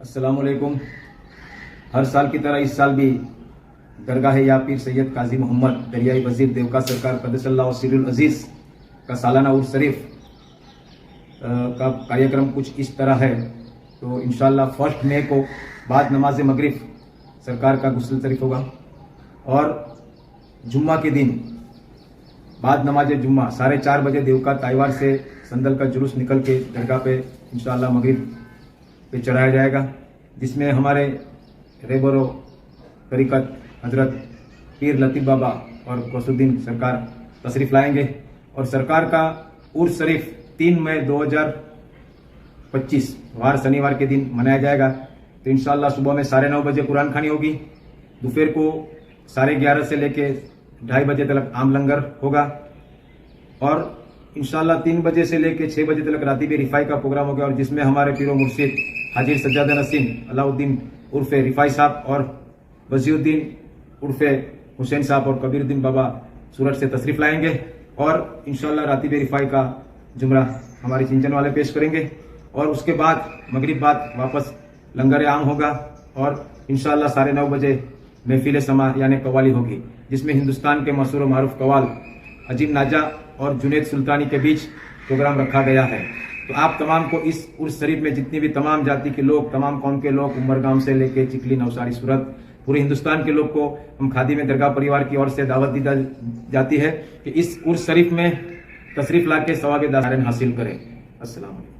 असलकुम हर साल की तरह इस साल भी दरगाह या पीर सैयद काजी मोहम्मद दरियाई वज़ीर देवका सरकार कदसल्ला सिरुल अज़ीज़ का सालाना उर्स शरीफ का कार्यक्रम कुछ इस तरह है। तो इन फ़र्स्ट मई को बाद नमाज़ मगरिब सरकार का गुसल शरीफ होगा। और जुम्मा के दिन, बाद नमाज़ जुम्मा, साढ़े चार बजे देवका ताइवार से संदल का जुलूस निकल के दरगाह पे इंशाल्लाह मगरिब पे चढ़ाया जाएगा, जिसमें हमारे रेबरो तरीकत हज़रत पीर लतीफ़ बाबा और गौसुद्दीन सरकार तशरीफ़ लाएँगे। और सरकार का उर्स शरीफ तीन मई 2025 वार शनिवार के दिन मनाया जाएगा। तो इंशाल्लाह सुबह में साढ़े नौ बजे कुरान खानी होगी। दोपहर को साढ़े ग्यारह से लेके ढाई बजे तक आम लंगर होगा। और इंशाल्लाह तीन बजे से लेकर छह बजे तक राती भी रिफाई का प्रोग्राम होगा और जिसमें हमारे पीरो मुर्शिद हाजिर सज्जाद नसीम, अलाउद्दीन उर्फे रिफाई साहब और वजीउद्दीन उर्फे हुसैन साहब और कबीरुद्दीन बाबा सूरत से तशरीफ़ लाएँगे और इंशाल्लाह राती भी रिफाई का जुमरा हमारे चिंचन वाले पेश करेंगे और उसके बाद, मगरिब बाद वापस लंगर आम होगा और इंशाल्लाह साढ़े नौ बजे महफिल समा यानी कवाली होगी, जिसमें हिंदुस्तान के मशहूर मारूफ कवाल अजीम नाजा और जुनेद सुल्तानी के बीच प्रोग्राम रखा गया है। तो आप तमाम को इस उर्स शरीफ में जितनी भी तमाम जाति के लोग, तमाम कौम के लोग उमर गाँव से लेके चिकली नवसारी, सूरत, पूरे हिंदुस्तान के लोग को हम खादी में दरगाह परिवार की ओर से दावत दी जाती है कि इस उर्स शरीफ में तशरीफ़ ला के सवाब दारायण हासिल करें। वालेकुम